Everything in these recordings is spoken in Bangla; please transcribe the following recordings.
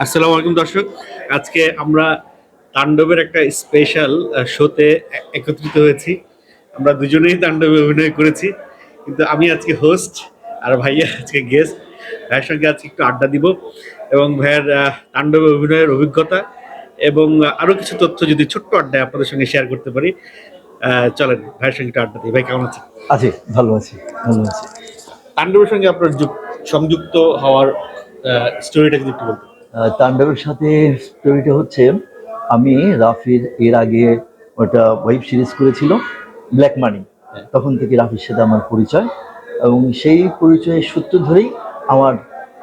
আসসালামু আলাইকুম দর্শক। আজকে আমরা তাণ্ডবের একটা স্পেশাল শোতে একত্রিত হয়েছি। আমরা দুজনেই তাণ্ডবে অভিনয় করেছি। কিন্তু আমি আজকে হোস্ট আর ভাইয়া আজকে গেস্ট ভাইয়ের সঙ্গে আজকে একটু আড্ডা দিব এবং ভাইয়ের তাণ্ডবে অভিনয়ের অভিজ্ঞতা এবং আরও কিছু তথ্য যদি ছোট্ট আড্ডায় আপনাদের সঙ্গে শেয়ার করতে পারি চলেন ভাইয়ের সঙ্গে একটু আড্ডা দিই। ভাই কেমন আছেন? আছি ভালো আছি ভালো আছি। তাণ্ডবের সঙ্গে আপনার যুক- সংযুক্ত হওয়ার স্টোরিটা যদি একটু বলতেন। আহ, তাণ্ডবের সাথে স্টোরিটা হচ্ছে আমি রাফির এর আগে ওটা ওয়েব সিরিজ করেছিল ব্ল্যাক মানি। তখন থেকে রাফির সাথে আমার পরিচয়। এবং সেই পরিচয়ের সূত্র ধরেই আমার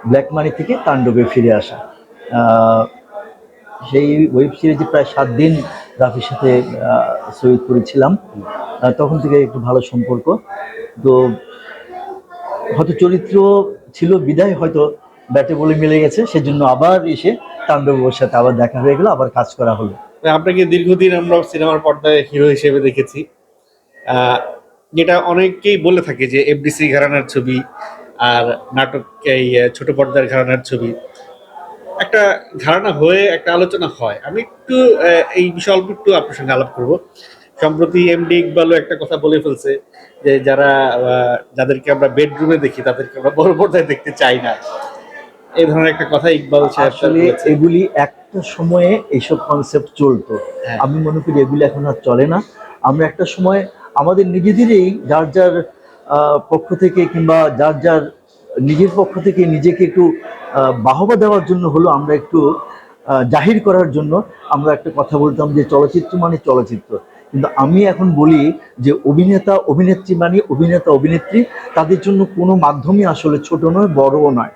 ব্ল্যাক মানি থেকে তাণ্ডবে ফিরে আসা। সেই ওয়েব সিরিজে প্রায় সাত দিন রাফির সাথে সৈয়দ করেছিলাম তখন থেকে একটু ভালো সম্পর্ক। তো হয়তো চরিত্র ছিল বিদায় হয়তো ব্যাটে বলে মিলে গেছে, সেজন্য আবার এসে তাণ্ডবের সাথে আবার দেখা হয়ে গেল, আবার কাজ করা হলো। আপনাকে দীর্ঘদিন আমরা সিনেমার পর্দায় হিরো হিসেবে দেখেছি। যেটা অনেকেই বলে থাকে যে এফডিসি ঘরানার ছবি আর নাটক এই ছোট পর্দার ঘরানার ছবি। একটা ধারণা হয়ে, একটা আলোচনা হয়। আমি একটু এই বিষয়ে অল্প একটু আপনার সঙ্গে আলাপ করব। সম্প্রতি এমডি ইকবালও একটা কথা বলে ফেলছে যে যারা যাদেরকে আমরা বেডরুমে দেখি, তাদেরকে আমরা বড় পর্দায় দেখতে চাই না। এই ধরনের একটা কথা ইকবাল আসলে এগুলি একটা সময়ে এইসব কনসেপ্ট চলতো। হ্যাঁ। আমি মনে করি এগুলি এখন আর চলে না। আমরা একটা সময় আমাদের নিজেদেরই যার যার আহ, পক্ষ থেকে কিংবা যার যার নিজের পক্ষ থেকে নিজেকে একটু বাহবা দেওয়ার জন্য হলো আমরা একটু জাহির করার জন্য আমরা একটা কথা বলতাম যে চলচ্চিত্র মানে চলচ্চিত্র। কিন্তু আমি এখন বলি যে অভিনেতা অভিনেত্রী মানে অভিনেতা অভিনেত্রী তাদের জন্য কোনো মাধ্যমই আসলে ছোট নয় বড়ও নয়।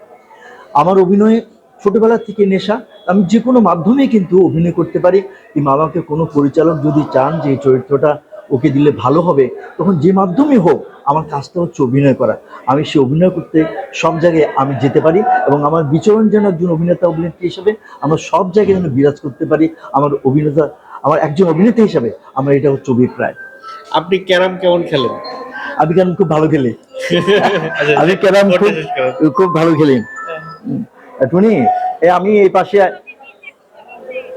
আমার অভিনয়ে ছোটবেলা থেকে নেশা। আমি যে কোনো মাধ্যমে কিন্তু অভিনয় করতে পারি। কিংবা আমাকে কোনো পরিচালক যদি চান যে চরিত্রটা ওকে দিলে ভালো হবে তখন যে মাধ্যমে হোক আমার কাজটা হচ্ছে অভিনয় করা। আমি সে অভিনয় করতে সব জায়গায় আমি যেতে পারি এবং আমার বিচরণ যেন একজন অভিনেতা অভিনেত্রী হিসেবে আমরা সব জায়গায় যেন বিরাজ করতে পারি আমার অভিনেতা আমার একজন অভিনেতা হিসাবে আমার এটা হচ্ছে অভিপ্রায়। আপনি ক্যারাম কেমন খেলেন? আমি কেন খুব ভালো খেলি। আমি ক্যারাম খুব খুব ভালো খেলি। টুনি এ আমি এই পাশে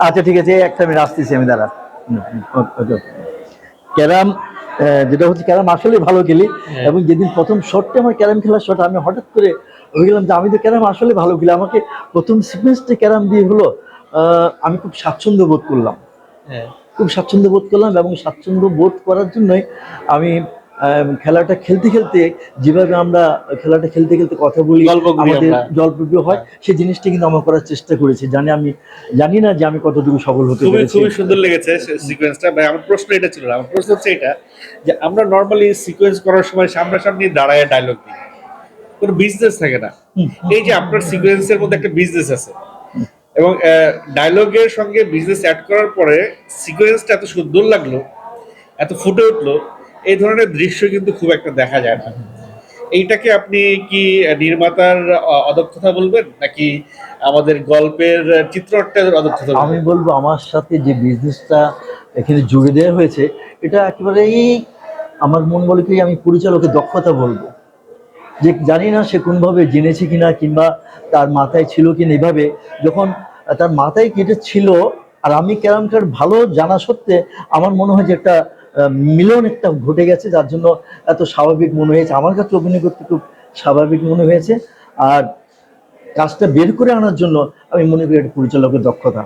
আচ্ছা ঠিক আছে একটা আমি আসতেছি আমি দাঁড়া। ক্যারাম যেটা হচ্ছে ক্যারাম আসলে ভালো খেলি হ্যাঁ। এবং যেদিন প্রথম শটটা আমার ক্যারাম খেলার শট আমি হঠাৎ করে হয়ে গেলাম যে আমি তো ক্যারাম আসলে ভালো খেলি আমাকে প্রথম সিকোয়েন্সটা ক্যারাম দিয়ে হলো আমি খুব স্বাচ্ছন্দ্য বোধ করলাম হ্যাঁ। খুব স্বাচ্ছন্দ্য বোধ করলাম এবং স্বাচ্ছন্দ্য বোধ করার জন্যই আমি খেলাটা খেলতে খেলতে যেভাবে আমরা খেলাটা খেলতে খেলতে কথা বলি আমাদের হ্যাঁ। জলপ্রিয় হয় সেই জিনিসটা কিন্তু আমার করার চেষ্টা করেছি। জানি আমি জানি না যে আমি কতটুকু সফল হতে পেরেছি। খুবই সুন্দর লেগেছে সিকোয়েন্সটা ভাই আমার প্রশ্ন এটা ছিল আমার প্রশ্ন হচ্ছে এটা যে আমরা নর্মালি সিকোয়েন্স করার সময় সামনাসামনি দাঁড়ায় ডায়লগ দিই। কোনো বিজনেস থাকে না। এই যে আপনার সিকোয়েন্সের মধ্যে একটা বিজনেস আছে। এবং ডায়লগের সঙ্গে বিজনেস অ্যাড করার পরে সিকোয়েন্সটা এত সুন্দর লাগল এত ফুটে উঠল এই ধরনের দৃশ্য কিন্তু খুব একটা দেখা যায় না। এইটাকে আপনি কি নির্মাতার অদক্ষতা বলবেন? নাকি আমাদের গল্পের চিত্রনাট্যের অদক্ষতা আমি বলব আমার সাথে যে বিজনেসটা এখানে জুড়ে দেওয়া হয়েছে, এটা একেবারেই আমার মন বলে কি আমি পরিচালকের দক্ষতা বলব। যে জানি না সে কোনভাবে জেনেছে কিনা, কিংবা তার মাথায় ছিল কিনা এভাবে। যখন তার মাথায় কেটে ছিল, আর আমি ক্যারাম কার্ড ভালো জানা সত্ত্বে আমার মনে হয় যে একটা মিলন একটা ঘটে গেছে যার জন্য এত স্বাভাবিক মনে হয়েছে। আমার কাছে অভিনয় করতে খুব স্বাভাবিক মনে হয়েছে। আর কাজটা বের করে আনার জন্য আমি মনে করি এটা পরিচালকের দক্ষতা।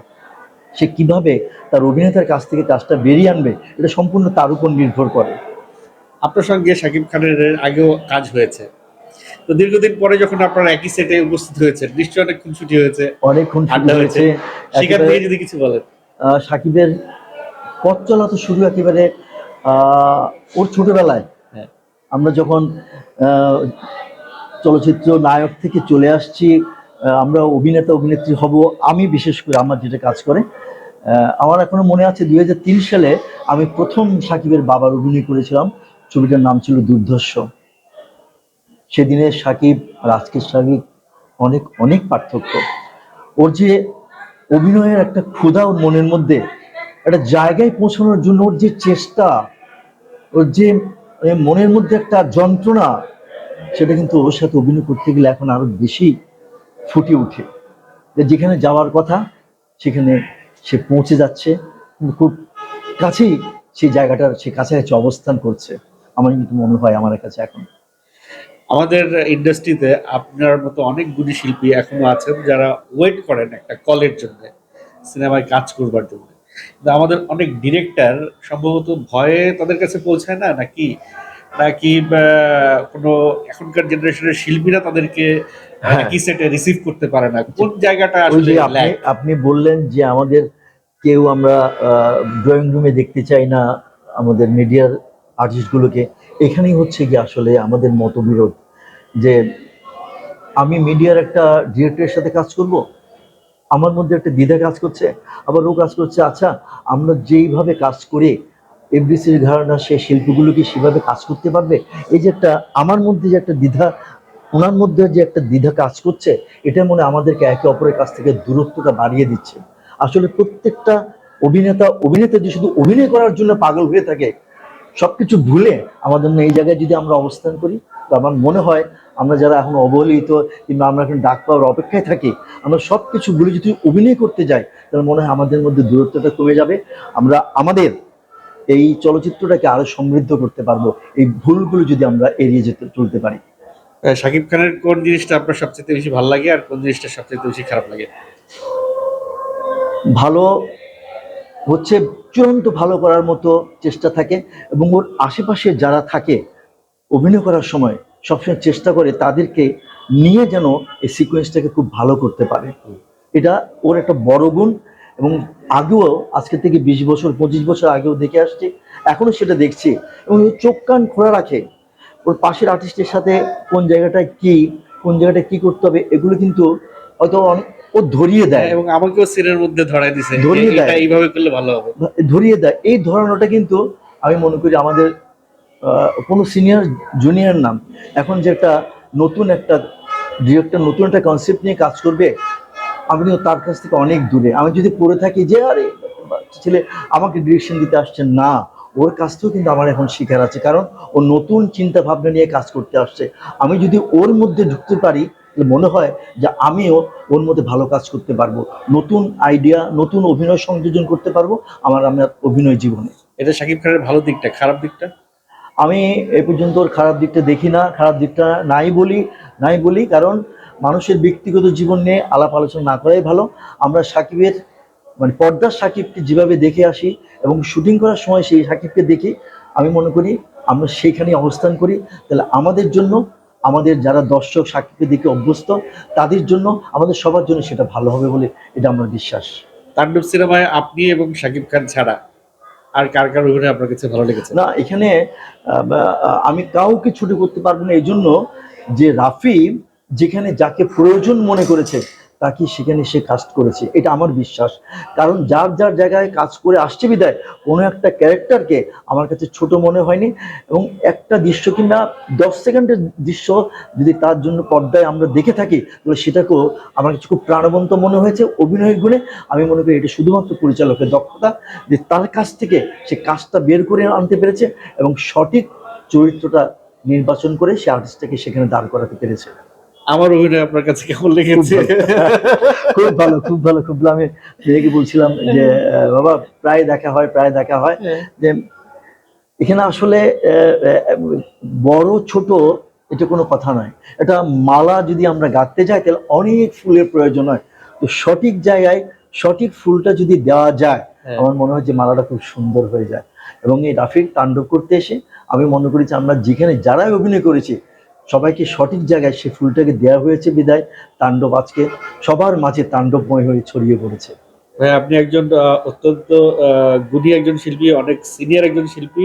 সে কীভাবে তার অভিনেতার কাছ থেকে কাজটা বেরিয়ে আনবে এটা সম্পূর্ণ তার উপর নির্ভর করে। আপনার সঙ্গে শাকিব খানের আগেও কাজ হয়েছে। তো দীর্ঘদিন পরে যখন আপনারা একই সেটে উপস্থিত হয়েছে নিশ্চয়ই অনেক খুনসুটি হয়েছে অনেকক্ষণ শুরু আড্ডা হয়েছে। সেখান থেকে যদি কিছু বলেন। আহ, সাকিবের পথ চলা তো শুরু একেবারে ওর ছোটবেলায় হ্যাঁ। আমরা যখন চলচ্চিত্র নায়ক থেকে চলে আসছি আমরা অভিনেতা অভিনেত্রী হব আমি বিশেষ করে আমার যেটা কাজ করে আমার এখনও মনে আছে দুই হাজার তিন সালে আমি প্রথম সাকিবের বাবার অভিনয় করেছিলাম ছবিটার নাম ছিল দুর্ধর্ষ সেদিনে সাকিব আর আজকের সাকিব অনেক অনেক পার্থক্য ওর যে অভিনয়ের একটা ক্ষুধা ওর মনের মধ্যে একটা জায়গায় পৌঁছানোর জন্য ওর যে চেষ্টা, ওর যে মনের মধ্যে একটা যন্ত্রণা, সেটা কিন্তু ওর সাথে অভিনয় করতে গেলে এখন আরও বেশি ফুটে যে যেখানে যাওয়ার কথা, সেখানে সে পৌঁছে যাচ্ছে। খুব কাছেই সেই জায়গাটার, সে কাছাকাছি অবস্থান করছে। আমার কিন্তু মনে হয় আমার কাছে এখন। আমাদের ইন্ডাস্ট্রিতে আপনার মতো অনেক গুণী শিল্পী এখনও আছেন যারা ওয়েট করেন একটা কলের জন্য, সিনেমায় কাজ করবার জন্য। আমাদের অনেক ডিরেক্টর সম্ভবত ভয়ে তাদের কাছে পৌঁছায় না নাকি? নাকি কোনো এখনকার জেনারেশনের শিল্পীরা তাদেরকে হ্যাঁ। কি সেটে রিসিভ করতে পারে না? কোন জায়গাটা আসলে আপনি বললেন যে আমাদের কেউ আমরা ড্রয়িং রুমে দেখতে চাই না আমাদের মিডিয়ার আর্টিস্টগুলোকে এখানেই হচ্ছে কি আসলে আমাদের মতবিরোধ যে আমি মিডিয়ার একটা ডিরেক্টরের সাথে কাজ করব? আমার মধ্যে একটা দ্বিধা কাজ করছে, আবার ও কাজ করছে আচ্ছা আমরা যেইভাবে কাজ করে এফডিসির ধারণা সে শিল্পীগুলো কি সেভাবে কাজ করতে পারবে? এই যে একটা, আমার মধ্যে যে একটা দ্বিধা, ওনার মধ্যে যে একটা দ্বিধা কাজ করছে, এটা মনে আমাদেরকে একে অপরের কাছ থেকে দূরত্বটা বাড়িয়ে দিচ্ছে। আসলে প্রত্যেকটা অভিনেতা অভিনেতা যে শুধু অভিনয় করার জন্য পাগল হয়ে থাকে, সবকিছু ভুলে আমাদের এই জায়গায় যদি আমরা অবস্থান করি, তো আমার মনে হয় আমরা যারা এখন অবহেলিত কিংবা আমরা এখন ডাক পাওয়ার অপেক্ষায় থাকি আমরা সব কিছু ভুলে যদি অভিনয় করতে যাই তাহলে মনে হয় আমাদের মধ্যে দূরত্বটা কমে যাবে। আমরা আমাদের এই চলচ্চিত্রটাকে আরও সমৃদ্ধ করতে পারব। এই ভুলগুলো যদি আমরা এড়িয়ে যেতে চলতে পারি। শাকিব খানের কোন জিনিসটা আপনার সবচেয়ে বেশি ভালো লাগে আর কোন জিনিসটা সবচেয়ে বেশি খারাপ লাগে? ভালো হচ্ছে চূড়ান্ত ভালো করার মতো চেষ্টা থাকে এবং ওর আশেপাশে যারা থাকে অভিনয় করার সময় সবসময় চেষ্টা করে তাদেরকে নিয়ে যেন এই সিকোয়েন্সটাকে খুব ভালো করতে পারে। এটা ওর একটা বড় গুণ এবং আগেও আজকে থেকে বিশ বছর পঁচিশ বছর আগেও দেখে আসছি এখনও সেটা দেখছি এবং চোখ কান খোলা রাখে। ওর পাশের আর্টিস্টের সাথে কোন জায়গাটায় কি কোন জায়গাটায় কি করতে হবে এগুলো কিন্তু হয়তো ও ধরিয়ে দেয়। হ্যাঁ, এবং আমাকেও সিনের মধ্যে ধরাই দিছে ধরিয়ে দেয়। এইভাবে করলে ভালো হবে। ধরিয়ে দেয়। এই ধরানোটা কিন্তু আমি মনে করি আমাদের কোনো সিনিয়র জুনিয়র নাম। এখন যে একটা নতুন একটা ডিরেক্টর নতুন একটা কনসেপ্ট নিয়ে কাজ করবে, আমি কিন্তু তার কাছ থেকে অনেক দূরে। আমি যদি পড়ে থাকি যে, আরে, ছেলে, আমাকে ডিরেকশন দিতে আসছে না, ওর কাছ থেকেও কিন্তু আমার এখন শিখার আছে। কারণ ও নতুন চিন্তা ভাবনা নিয়ে কাজ করতে আসছে। আমি যদি ওর মধ্যে ঢুকতে পারি মনে হয় যে আমিও ওর মধ্যে ভালো কাজ করতে পারব। নতুন আইডিয়া নতুন অভিনয় সংযোজন করতে পারব আমার আমার অভিনয় জীবনে। এটা শাকিব খানের ভালো দিকটা, খারাপ দিকটা? আমি এ পর্যন্ত ওর খারাপ দিকটা দেখি না, খারাপ দিকটা নাই বলি নাই বলি, কারণ মানুষের ব্যক্তিগত জীবন নিয়ে আলাপ আলোচনা না করাই ভালো। আমরা সাকিবের মানে পর্দার সাকিবকে যেভাবে দেখে আসি এবং শুটিং করার সময় সেই সাকিবকে দেখি, আমি মনে করি আমরা সেইখানে অবস্থান করি। তাহলে আমাদের জন্য, আমাদের যারা দর্শক সাকিবকে দেখে অভ্যস্ত, তাদের জন্য আমাদের সবার জন্য সেটা ভালো হবে বলে এটা আমার বিশ্বাস। তাণ্ডব সিনেমায় আপনি এবং সাকিব খান ছাড়া আর কার কার অভিনয় আপনার কাছে ভালো লেগেছে? না, এখানে আমি কাউকে ছুটি করতে পারব না। এই জন্য যে রাফি যেখানে যাকে প্রয়োজন মনে করেছে তাকে সেখানে সে কাজ করেছে। এটা আমার বিশ্বাস। কারণ যার যার জায়গায় কাজ করে আসছে বিদায়, কোনো একটা ক্যারেক্টারকে আমার কাছে ছোট মনে হয়নি এবং একটা দৃশ্য কিংবা দশ সেকেন্ডের দৃশ্য যদি তার জন্য পর্দায় আমরা দেখে থাকি, তাহলে সেটাকেও আমার কাছে খুব প্রাণবন্ত মনে হয়েছে অভিনয়ের গুণে। আমি মনে করি এটা শুধুমাত্র পরিচালকের দক্ষতা, যে তার কাছ থেকে সে কাজটা বের করে আনতে পেরেছে এবং সঠিক চরিত্রটা নির্বাচন করে সে আর্টিস্টটাকে সেখানে দাঁড় করাতে পেরেছে। আমার অভিনয় আপনার কাছে কেমন লেগেছে? খুব ভালো। খুব ভালো খুব ভালো আমি ছেলেকে বলছিলাম যে বাবা প্রায় দেখা হয় প্রায় দেখা হয়। যে এখানে আসলে বড় ছোট এটা কোনো কথা নয়। এটা মালা যদি আমরা গাঁথতে যাই তাহলে অনেক ফুলের প্রয়োজন হয়। তো সঠিক জায়গায় সঠিক ফুলটা যদি দেওয়া যায় হ্যাঁ। আমার মনে হয় যে মালাটা খুব সুন্দর হয়ে যায়। এবং এই রাফির তাণ্ডব করতে এসে আমি মনে করি যে আমরা যেখানে যারাই অভিনয় করেছি সবাইকে সঠিক জায়গায় সে ফুলটাকে দেওয়া হয়েছে বিদায়। তাণ্ডব আজকে সবার মাঝে তাণ্ডবময় হয়ে ছড়িয়ে পড়েছে। ভাই, আপনি একজন অত্যন্ত গুণী একজন শিল্পী, অনেক সিনিয়র একজন শিল্পী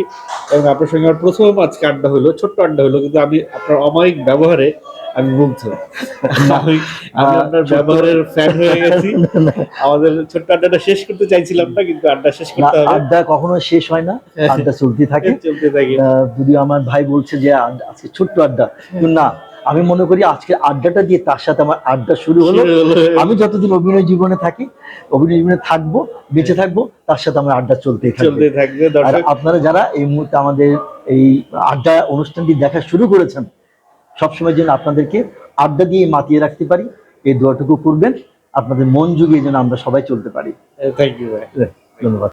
এবং আপনার সঙ্গে আমার প্রথম আজকে আড্ডা হলো, ছোট্ট আড্ডা হলো। কিন্তু আমি আপনার অমায়িক ব্যবহারে আমি মুগ্ধ আমি আপনার ব্যবহারের ফ্যান হয়ে গেছি। আমাদের ছোট্ট আড্ডাটা শেষ করতে চাইছিলাম না কিন্তু আড্ডা শেষ করতে হবে। আড্ডা কখনো শেষ হয় না আড্ডা চলতে থাকে। চলতে থাকে। যদিও আমার ভাই বলছে যে আজকে ছোট্ট আড্ডা। না আমি মনে করি আজকে আড্ডাটা দিয়ে তার সাথে আমার আড্ডা শুরু হলো। আমি যতদিন অভিনয় জীবনে থাকি অভিনয় জীবনে থাকব বেঁচে থাকব তার সাথে আমার আড্ডা থাকবে। চলতে থাকবে আর আপনারা যারা এই মুহূর্তে আমাদের এই আড্ডা অনুষ্ঠানটি দেখা শুরু করেছেন সবসময় যেন আপনাদেরকে আড্ডা দিয়ে মাতিয়ে রাখতে পারি। এই দোয়াটুকু করবেন আপনাদের মন যুগে যেন আমরা সবাই চলতে পারি। থ্যাংক ইউ ধন্যবাদ।